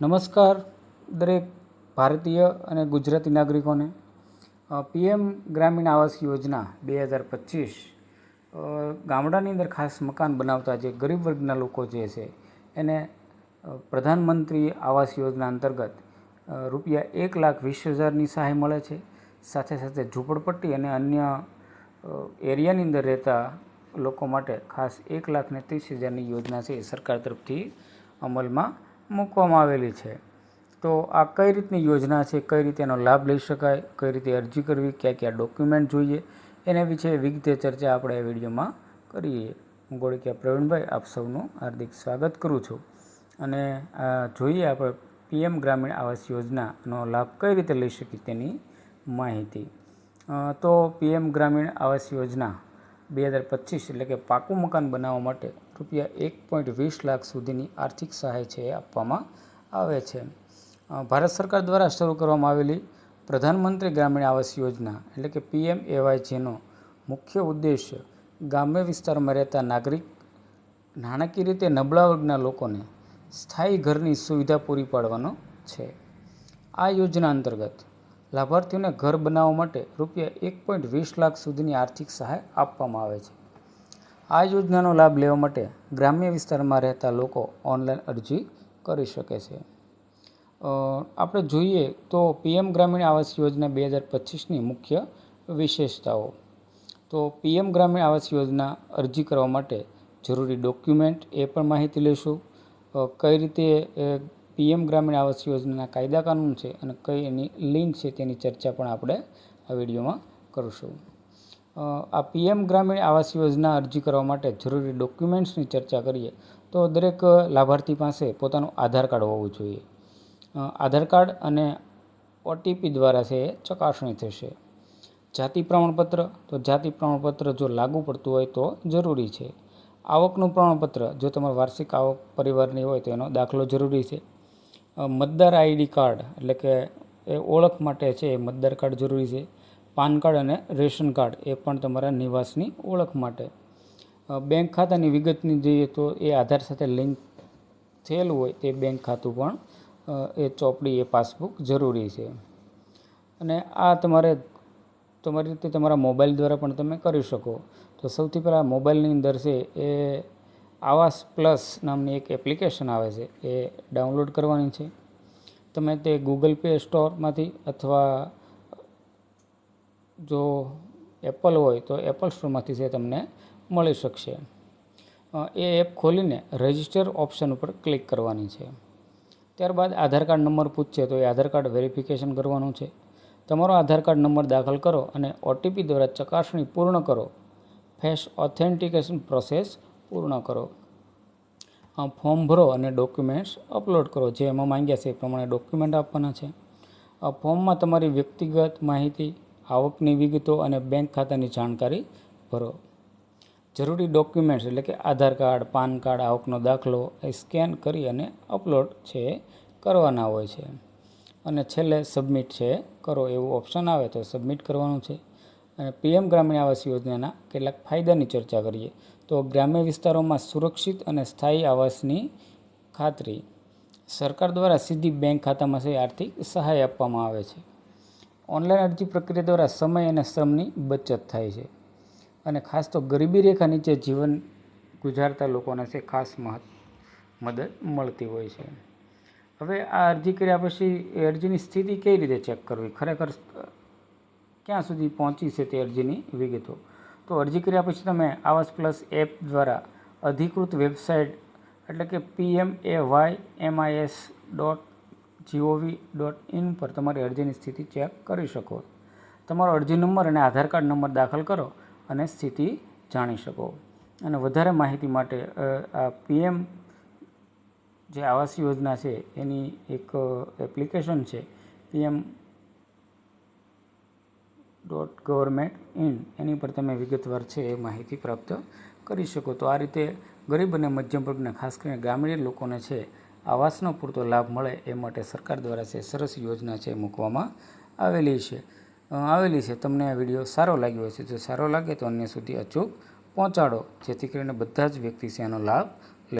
નમસ્કાર દરેક ભારતીય અને ગુજરાતી નાગરિકોને. પીએમ ગ્રામીણ આવાસ યોજના બે હજાર પચીસ ગામડાની અંદર ખાસ મકાન બનાવતા જે ગરીબ વર્ગના લોકો જે છે, એને પ્રધાનમંત્રી આવાસ યોજના અંતર્ગત રૂપિયા એક લાખ વીસ હજારની સહાય મળે છે. સાથે સાથે ઝૂંપડપટ્ટી અને અન્ય એરિયાની અંદર રહેતા લોકો માટે ખાસ એક લાખ ને ત્રીસ હજારની યોજના છે એ સરકાર તરફથી અમલમાં મૂકવામાં આવેલી છે. તો આ કઈ રીતની યોજના છે? કઈ રીતે એનો લાભ લઈ શકાય? કઈ રીતે અરજી કરવી? કયા કયા ડોક્યુમેન્ટ જોઈએ? એના વિશે વિગતે ચર્ચા આપણે આ વિડીયોમાં કરીએ. હું ગોળકિયા પ્રવીણભાઈ, આપ સૌનું હાર્દિક સ્વાગત કરું છું. અને જોઈએ આપણે પીએમ ગ્રામીણ આવાસ યોજનાનો લાભ કઈ રીતે લઈ શકીએ તેની માહિતી. તો પીએમ ગ્રામીણ આવાસ યોજના બે હજાર પચીસ એટલે કે પાકું મકાન બનાવવા માટે રૂપિયા એક પોઈન્ટ વીસ લાખ સુધીની આર્થિક સહાય છે એ આપવામાં આવે છે. ભારત સરકાર દ્વારા શરૂ કરવામાં આવેલી પ્રધાનમંત્રી ગ્રામીણ આવાસ યોજના એટલે કે પીએમ એવાય જેનો મુખ્ય ઉદ્દેશ્ય ગ્રામ્ય વિસ્તારમાં રહેતા નાગરિક નાણાકીય રીતે નબળા વર્ગના લોકોને સ્થાયી ઘરની સુવિધા પૂરી પાડવાનો છે. આ યોજના અંતર્ગત લાભાર્થીઓને ઘર બનાવવા માટે રૂપિયા એક પોઈન્ટ વીસ લાખ સુધીની આર્થિક સહાય આપવામાં આવે છે. આ યોજનાનો લાભ લેવા માટે ગ્રામ્ય વિસ્તારમાં રહેતા લોકો ઓનલાઈન અરજી કરી શકે છે. આપણે જોઈએ તો પીએમ ગ્રામીણ આવાસ યોજના બે હજાર પચીસની મુખ્ય વિશેષતાઓ. તો પીએમ ગ્રામીણ આવાસ યોજના અરજી કરવા માટે જરૂરી ડોક્યુમેન્ટ એ પણ માહિતી લઈશું. કઈ રીતે પીએમ ગ્રામીણ આવાસ યોજનાના કાયદા કાનૂન છે અને કઈ એની લિંક છે તેની ચર્ચા પણ આપણે આ વિડીયોમાં કરીશું. આ પીએમ ગ્રામીણ આવાસ યોજના અરજી કરવા માટે જરૂરી ડોક્યુમેન્ટ્સની ચર્ચા કરીએ તો દરેક લાભાર્થી પાસે પોતાનું આધાર કાર્ડ હોવું જોઈએ. આધાર કાર્ડ અને ઓટીપી દ્વારા છે ચકાસણી થશે. જાતિ પ્રમાણપત્ર, તો જાતિ પ્રમાણપત્ર જો લાગુ પડતું હોય તો જરૂરી છે. આવકનું પ્રમાણપત્ર, જો તમારે વાર્ષિક આવક પરિવારની હોય તો એનો દાખલો જરૂરી છે. મતદાર આઈડી કાર્ડ, એટલે કે એ ઓળખ માટે છે એ મતદાર કાર્ડ જરૂરી છે. પાન કાર્ડ અને રેશન કાર્ડ એ પણ તમારા નિવાસની ઓળખ માટે. બેંક ખાતાની વિગતની જોઈએ તો એ આધાર સાથે લિંક થયેલું હોય તે બેંક ખાતું પણ એ ચોપડી, એ પાસબુક જરૂરી છે. અને આ તમારે, તમારી રીતે તમારા મોબાઈલ દ્વારા પણ તમે કરી શકો. તો સૌથી પહેલાં મોબાઈલની અંદર છે એ આવાસ પ્લસ નામની એક એપ્લિકેશન આવે છે, એ ડાઉનલોડ કરવાની છે. તમે તે ગૂગલ પે સ્ટોરમાંથી અથવા જો એપલ હોય તો એપલ સ્ટોરમાંથી છે તમને મળી શકશે. એ એપ ખોલીને રજિસ્ટર ઓપ્શન ઉપર ક્લિક કરવાની છે. ત્યારબાદ આધાર કાર્ડ નંબર પૂછશે તો એ આધાર કાર્ડ વેરિફિકેશન કરવાનું છે. તમારો આધાર કાર્ડ નંબર દાખલ કરો અને ઓટીપી દ્વારા ચકાસણી પૂર્ણ કરો. ફેસ ઓથેન્ટિકેશન પ્રોસેસ પૂર્ણ કરો. ફોર્મ ભરો અને ડોક્યુમેન્ટ્સ અપલોડ કરો. જે એમાં માંગ્યા છે એ પ્રમાણે ડોક્યુમેન્ટ આપવાના છે. આ ફોર્મમાં તમારી વ્યક્તિગત માહિતી, આવકની વિગતો અને બેંક ખાતાની જાણકારી ભરો. જરૂરી ડોક્યુમેન્ટ્સ એટલે કે આધાર કાર્ડ, પાન કાર્ડ, આવકનો દાખલો એ સ્કેન કરી અને અપલોડ છે કરવાના હોય છે. અને છેલ્લે સબમિટ છે કરો એવું ઓપ્શન આવે તો સબમિટ કરવાનું છે. અને પીએમ ગ્રામીણ આવાસ યોજનાના કેટલાક ફાયદાની ચર્ચા કરીએ. તો ગ્રામ્ય વિસ્તારોમાં સુરક્ષિત અને સ્થાયી આવાસની ખાતરી સરકાર દ્વારા સીધી બેંક ખાતામાં આર્થિક સહાય આપવામાં આવે છે. ઓનલાઈન અરજી પ્રક્રિયા દ્વારા સમય અને શ્રમની બચત થાય છે અને ખાસ તો ગરીબી રેખા નીચે જીવન ગુજારતા લોકોને છે ખાસ મહત્ મદદ મળતી હોય છે. હવે આ અરજી કર્યા પછી અરજીની સ્થિતિ કઈ રીતે ચેક કરવી? ખરેખર ક્યાં સુધી પહોંચી છે તે અરજીની વિગતો? તો અરજી કર્યા પછી તમે આવાસ પ્લસ એપ દ્વારા અધિકૃત વેબસાઇટ એટલે કે PM A Y MIS dot GOV dot in પર તમારી અરજીની સ્થિતિ ચેક કરી શકો. તમારો અરજી નંબર અને આધાર કાર્ડ નંબર દાખલ કરો અને સ્થિતિ જાણી શકો. અને વધારે માહિતી માટે આ પીએમ જે આવાસ યોજના છે, એની એક એપ્લિકેશન છે પીએમ ડોટ ગવર્મેન્ટ ઇન એની પર તમે વિગતવાર છે એ માહિતી પ્રાપ્ત કરી શકો. તો આ રીતે ગરીબ અને મધ્યમ વર્ગના ખાસ કરીને ગ્રામીણ લોકોને છે આવાસનો પૂરતો લાભ મળે એ માટે સરકાર દ્વારા છે સરસ યોજના છે મૂકવામાં આવેલી છે. આવેલી છે. તમને આ વીડિયો સારો લાગ્યો હશે. જો સારો લાગે તો અન્ય સુધી અચૂક પહોંચાડો. જેથી કરીને બધા જ વ્યક્તિ છે એનો લાભ